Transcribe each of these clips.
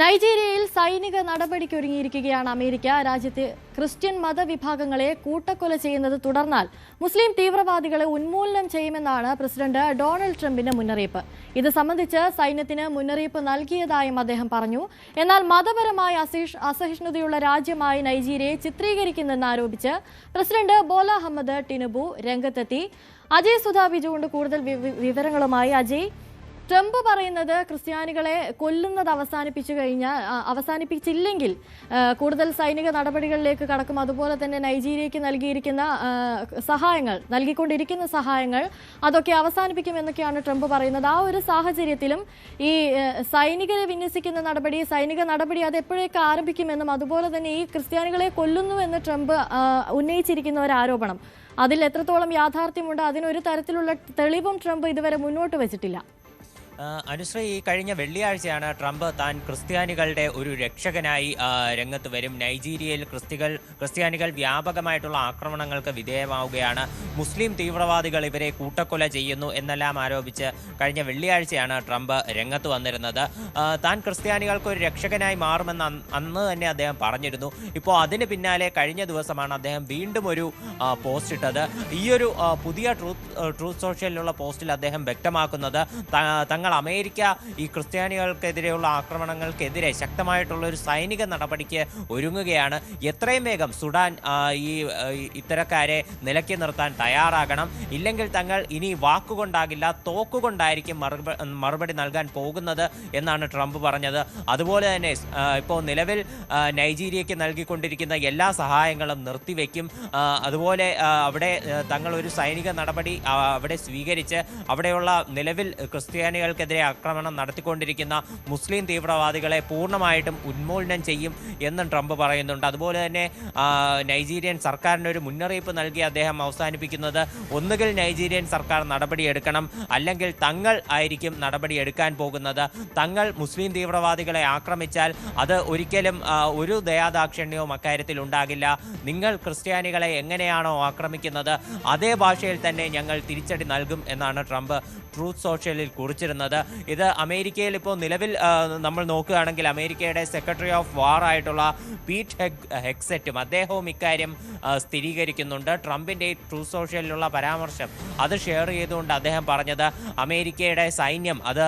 നൈജീരിയയിൽ സൈനിക നടപടിക്കൊരുങ്ങിയിരിക്കുകയാണ് അമേരിക്ക. രാജ്യത്തെ ക്രിസ്ത്യൻ മതവിഭാഗങ്ങളെ കൂട്ടക്കൊല ചെയ്യുന്നത് തുടർന്നാൽ മുസ്ലിം തീവ്രവാദികളെ ഉന്മൂലനം ചെയ്യുമെന്നാണ് പ്രസിഡന്റ് ഡൊണാൾഡ് ട്രംപിന്റെ മുന്നറിയിപ്പ്. ഇത് സംബന്ധിച്ച് സൈന്യത്തിന് മുന്നറിയിപ്പ് നൽകിയതായും അദ്ദേഹം പറഞ്ഞു. എന്നാൽ മതപരമായ അസഹിഷ് അസഹിഷ്ണുതയുള്ള രാജ്യമായി നൈജീരിയയെ ചിത്രീകരിക്കുന്നെന്ന് ആരോപിച്ച് പ്രസിഡന്റ് ബോല അഹമ്മദ് ടിനുബു രംഗത്തെത്തി. അജയ് സുധാ ബിജുകൊണ്ട് കൂടുതൽ വിവരങ്ങളുമായി അജയ്. ട്രംപ് പറയുന്നത് ക്രിസ്ത്യാനികളെ കൊല്ലുന്നത് അവസാനിപ്പിച്ചു കഴിഞ്ഞാൽ അവസാനിപ്പിച്ചില്ലെങ്കിൽ കൂടുതൽ സൈനിക നടപടികളിലേക്ക് കടക്കും. അതുപോലെ തന്നെ നൈജീരിയയ്ക്ക് നൽകിയിരിക്കുന്ന സഹായങ്ങൾ നൽകിക്കൊണ്ടിരിക്കുന്ന സഹായങ്ങൾ അതൊക്കെ അവസാനിപ്പിക്കും എന്നൊക്കെയാണ് ട്രംപ് പറയുന്നത്. ആ ഒരു സാഹചര്യത്തിലും ഈ സൈനികരെ വിന്യസിക്കുന്ന നടപടി സൈനിക നടപടി അത് എപ്പോഴേക്ക് ആരംഭിക്കുമെന്നും അതുപോലെ തന്നെ ഈ ക്രിസ്ത്യാനികളെ കൊല്ലുന്നു എന്ന് ട്രംപ് ഉന്നയിച്ചിരിക്കുന്ന ഒരു ആരോപണം. അതിൽ എത്രത്തോളം യാഥാർത്ഥ്യമുണ്ട് അതിനൊരു തരത്തിലുള്ള തെളിവും ട്രംപ് ഇതുവരെ മുന്നോട്ട് വെച്ചിട്ടില്ല. അനുശ്രീ ഈ കഴിഞ്ഞ വെള്ളിയാഴ്ചയാണ് ട്രംപ് താൻ ക്രിസ്ത്യാനികളുടെ ഒരു രക്ഷകനായി രംഗത്ത് വരും. നൈജീരിയയിൽ ക്രിസ്തികൾ ക്രിസ്ത്യാനികൾ വ്യാപകമായിട്ടുള്ള ആക്രമണങ്ങൾക്ക് വിധേയമാവുകയാണ്. മുസ്ലിം തീവ്രവാദികൾ ഇവരെ കൂട്ടക്കൊല ചെയ്യുന്നു എന്നെല്ലാം ആരോപിച്ച് കഴിഞ്ഞ വെള്ളിയാഴ്ചയാണ് ട്രംപ് രംഗത്ത് വന്നിരുന്നത്. താൻ ക്രിസ്ത്യാനികൾക്ക് ഒരു രക്ഷകനായി മാറുമെന്ന് അന്ന് തന്നെ അദ്ദേഹം പറഞ്ഞിരുന്നു. ഇപ്പോൾ അതിന് പിന്നാലെ കഴിഞ്ഞ ദിവസമാണ് അദ്ദേഹം വീണ്ടും ഒരു പോസ്റ്റ് ഇട്ടത്. ഈയൊരു പുതിയ ട്രൂത്ത് ട്രൂത്ത് സോഷ്യലിലുള്ള പോസ്റ്റിൽ അദ്ദേഹം വ്യക്തമാക്കുന്നത് തങ്ങൾ അമേരിക്ക ഈ ക്രിസ്ത്യാനികൾക്കെതിരെയുള്ള ആക്രമണങ്ങൾക്കെതിരെ ശക്തമായിട്ടുള്ള ഒരു സൈനിക നടപടിക്ക് ഒരുങ്ങുകയാണ്. എത്രയും വേഗം സുഡാൻ ഈ ഇത്തരക്കാരെ നിലയ്ക്ക് നിർത്താൻ തയ്യാറാകണം. ഇല്ലെങ്കിൽ തങ്ങൾ ഇനി വാക്കുകൊണ്ടാകില്ല തോക്കുകൊണ്ടായിരിക്കും മറുപ- മറുപടി നൽകാൻ പോകുന്നത് എന്നാണ് ട്രംപ് പറഞ്ഞത്. അതുപോലെ തന്നെ ഇപ്പോൾ നിലവിൽ നൈജീരിയയ്ക്ക് നൽകിക്കൊണ്ടിരിക്കുന്ന എല്ലാ സഹായങ്ങളും നിർത്തിവെക്കും. അതുപോലെ അവിടെ തങ്ങൾ ഒരു സൈനിക നടപടി അവിടെ സ്വീകരിച്ച് അവിടെയുള്ള നിലവിൽ ക്രിസ്ത്യാനികൾക്കെതിരെ ആക്രമണം നടത്തിക്കൊണ്ടിരിക്കുന്ന മുസ്ലിം തീവ്രവാദികളെ പൂർണമായിട്ടും ഉന്മൂലനം ചെയ്യും എന്നും ട്രംപ് പറയുന്നുണ്ട്. അതുപോലെ തന്നെ നൈജീരിയൻ സർക്കാരിന് ഒരു മുന്നറിയിപ്പ് നൽകി അദ്ദേഹം അവസാനിപ്പിക്കുന്നത് ഒന്നുകിൽ നൈജീരിയൻ സർക്കാർ നടപടിയെടുക്കണം അല്ലെങ്കിൽ തങ്ങൾ ആയിരിക്കും നടപടിയെടുക്കാൻ പോകുന്നത്. തങ്ങൾ മുസ്ലിം തീവ്രവാദികളെ ആക്രമിച്ചാൽ അത് ഒരിക്കലും ഒരു ദയാദാക്ഷിണ്യവും അക്കാര്യത്തിൽ ഉണ്ടാകില്ല. നിങ്ങൾ ക്രിസ്ത്യാനികളെ എങ്ങനെയാണോ ആക്രമിക്കുന്നത് അതേ ഭാഷയിൽ തന്നെ ഞങ്ങൾ തിരിച്ചടി നൽകും എന്നാണ് ട്രംപ് ട്രൂത്ത് സോഷ്യലിൽ കുറിച്ചിരുന്നത്. ഇത് അമേരിക്കയിൽ ഇപ്പോൾ നിലവിൽ നമ്മൾ നോക്കുകയാണെങ്കിൽ അമേരിക്കയുടെ സെക്രട്ടറി ഓഫ് വാർ ആയിട്ടുള്ള പീറ്റ് ഹെക്സെറ്റും അദ്ദേഹവും ഇക്കാര്യം സ്ഥിരീകരിക്കുന്നുണ്ട്. ട്രംപിന്റെ ഈ ട്രൂ സോഷ്യലിലുള്ള പരാമർശം അത് ഷെയർ ചെയ്തുകൊണ്ട് അദ്ദേഹം പറഞ്ഞത് അമേരിക്കയുടെ സൈന്യം അത്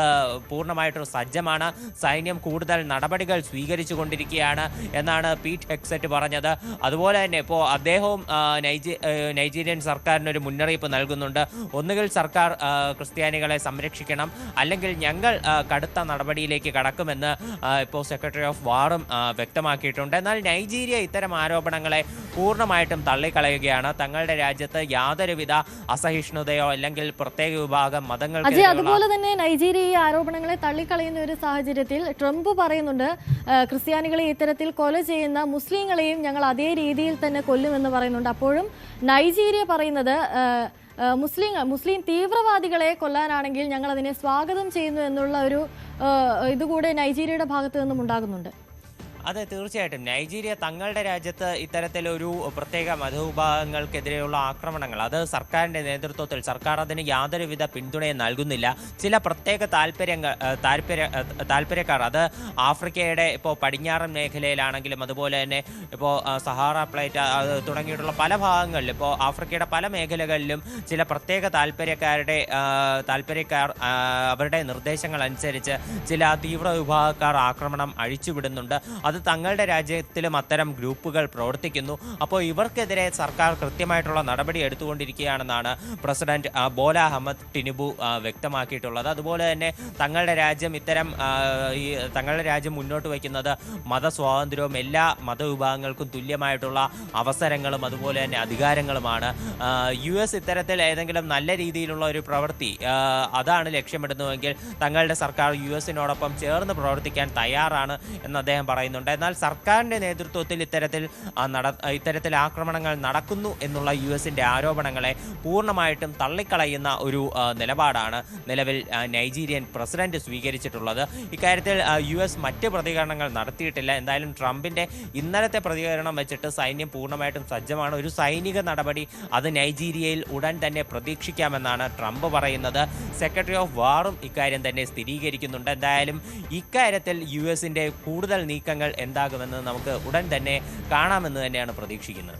പൂർണമായിട്ടും സജ്ജമാണ്. സൈന്യം കൂടുതൽ നടപടികൾ സ്വീകരിച്ചു കൊണ്ടിരിക്കുകയാണ് എന്നാണ് പീറ്റ് ഹെക്സെറ്റ് പറഞ്ഞത്. അതുപോലെ തന്നെ ഇപ്പോൾ അദ്ദേഹവും നൈജീരിയൻ സർക്കാരിന് ഒരു മുന്നറിയിപ്പ് നൽകുന്നുണ്ട്. ഒന്നുകിൽ സർക്കാർ ക്രിസ്ത്യാനികളെ സംരക്ഷിക്കണം അല്ലെങ്കിൽ ഞങ്ങൾ കടുത്ത നടപടിയിലേക്ക് കടക്കുമെന്ന് ഇപ്പോൾ സെക്രട്ടറി ഓഫ് വാറും വ്യക്തമാക്കിയിട്ടുണ്ട്. എന്നാൽ നൈജീരിയ ഇത്തരം ആരോപണങ്ങളെ പൂർണമായിട്ടും തള്ളിക്കളയുകയാണ്. തങ്ങളുടെ രാജ്യത്ത് യാതൊരുവിധ അസഹിഷ്ണുതയോ അല്ലെങ്കിൽ പ്രത്യേക വിഭാഗം മതങ്ങൾ മതങ്ങൾക്ക് അതുപോലെ തന്നെ നൈജീരിയ ഈ ആരോപണങ്ങളെ തള്ളിക്കളയുന്ന ഒരു സാഹചര്യത്തിൽ ട്രംപ് പറയുന്നുണ്ട് ക്രിസ്ത്യാനികളെ ഇത്തരത്തിൽ കൊല ചെയ്യുന്ന മുസ്ലിങ്ങളെയും ഞങ്ങൾ അതേ രീതിയിൽ തന്നെ കൊല്ലുമെന്ന് പറയുന്നുണ്ട്. അപ്പോഴും നൈജീരിയ പറയുന്നത് മുസ്ലിം മുസ്ലിം തീവ്രവാദികളെ കൊല്ലാനാണെങ്കിൽ ഞങ്ങൾ അതിനെ സ്വാഗതം ചെയ്യുന്നു എന്നുള്ള ഒരു ഇതുകൂടെ നൈജീരിയയുടെ ഭാഗത്തു നിന്നും ഉണ്ടാകുന്നുണ്ട്. അതെ തീർച്ചയായിട്ടും. നൈജീരിയ തങ്ങളുടെ രാജ്യത്ത് ഇത്തരത്തിലൊരു പ്രത്യേക മതവിഭാഗങ്ങൾക്കെതിരെയുള്ള ആക്രമണങ്ങൾ. അത് സർക്കാരിന്റെ നേതൃത്വത്തിൽ സർക്കാർ അതിന് യാതൊരുവിധ പിന്തുണയും നൽകുന്നില്ല. ചില പ്രത്യേക താല്പര്യങ്ങൾ താല്പര്യ താല്പര്യക്കാർ അത് ആഫ്രിക്കയുടെ ഇപ്പോൾ പടിഞ്ഞാറൻ മേഖലയിലാണെങ്കിലും അതുപോലെ തന്നെ ഇപ്പോൾ സഹാറ പ്ലേറ്റ് തുടങ്ങിയിട്ടുള്ള പല ഭാഗങ്ങളിലും ഇപ്പോൾ ആഫ്രിക്കയുടെ പല മേഖലകളിലും ചില പ്രത്യേക താല്പര്യക്കാരുടെ താല്പര്യക്കാർ അവരുടെ നിർദ്ദേശങ്ങൾ അനുസരിച്ച് ചില തീവ്ര വിഭാഗക്കാർ ആക്രമണം അഴിച്ചുവിടുന്നുണ്ട്. അത് തങ്ങളുടെ രാജ്യത്തിലും അത്തരം ഗ്രൂപ്പുകൾ പ്രവർത്തിക്കുന്നു. അപ്പോൾ ഇവർക്കെതിരെ സർക്കാർ കൃത്യമായിട്ടുള്ള നടപടി എടുത്തുകൊണ്ടിരിക്കുകയാണെന്നാണ് പ്രസിഡന്റ് ബോല അഹമ്മദ് ടിനുബു വ്യക്തമാക്കിയിട്ടുള്ളത്. അതുപോലെ തന്നെ തങ്ങളുടെ രാജ്യം ഇത്തരം ഈ തങ്ങളുടെ രാജ്യം മുന്നോട്ട് വയ്ക്കുന്നത് മതസ്വാതന്ത്ര്യവും എല്ലാ മതവിഭാഗങ്ങൾക്കും തുല്യമായിട്ടുള്ള അവസരങ്ങളും അതുപോലെ തന്നെ അധികാരങ്ങളുമാണ്. യു എസ് ഇത്തരത്തിൽ ഏതെങ്കിലും നല്ല രീതിയിലുള്ള ഒരു പ്രവൃത്തി അതാണ് ലക്ഷ്യമിടുന്നതെങ്കിൽ തങ്ങളുടെ സർക്കാർ യു എസിനോടൊപ്പം ചേർന്ന് പ്രവർത്തിക്കാൻ തയ്യാറാണ് എന്ന് അദ്ദേഹം പറയുന്നുണ്ട്. പറയുന്നുണ്ട് എന്നാൽ സർക്കാരിന്റെ നേതൃത്വത്തിൽ ഇത്തരത്തിൽ ഇത്തരത്തിൽ ആക്രമണങ്ങൾ നടക്കുന്നു എന്നുള്ള യു എസിന്റെ ആരോപണങ്ങളെ പൂർണമായിട്ടും തള്ളിക്കളയുന്ന ഒരു നിലപാടാണ് നിലവിൽ നൈജീരിയൻ പ്രസിഡന്റ് സ്വീകരിച്ചിട്ടുള്ളത്. ഇക്കാര്യത്തിൽ യു എസ് മറ്റ് പ്രതികരണങ്ങൾ നടത്തിയിട്ടില്ല. എന്തായാലും ട്രംപിന്റെ ഇന്നലത്തെ പ്രതികരണം വെച്ചിട്ട് സൈന്യം പൂർണമായിട്ടും സജ്ജമാണ്. ഒരു സൈനിക നടപടി അത് നൈജീരിയയിൽ ഉടൻ തന്നെ പ്രതീക്ഷിക്കാമെന്നാണ് ട്രംപ് പറയുന്നത്. സെക്രട്ടറി ഓഫ് വാറും ഇക്കാര്യം തന്നെ സ്ഥിരീകരിക്കുന്നുണ്ട്. എന്തായാലും ഇക്കാര്യത്തിൽ യു എസിന്റെ കൂടുതൽ നീക്കങ്ങൾ എന്താകുമെന്ന് നമുക്ക് ഉടൻ തന്നെ കാണാമെന്ന് തന്നെയാണ് പ്രതീക്ഷിക്കുന്നത്.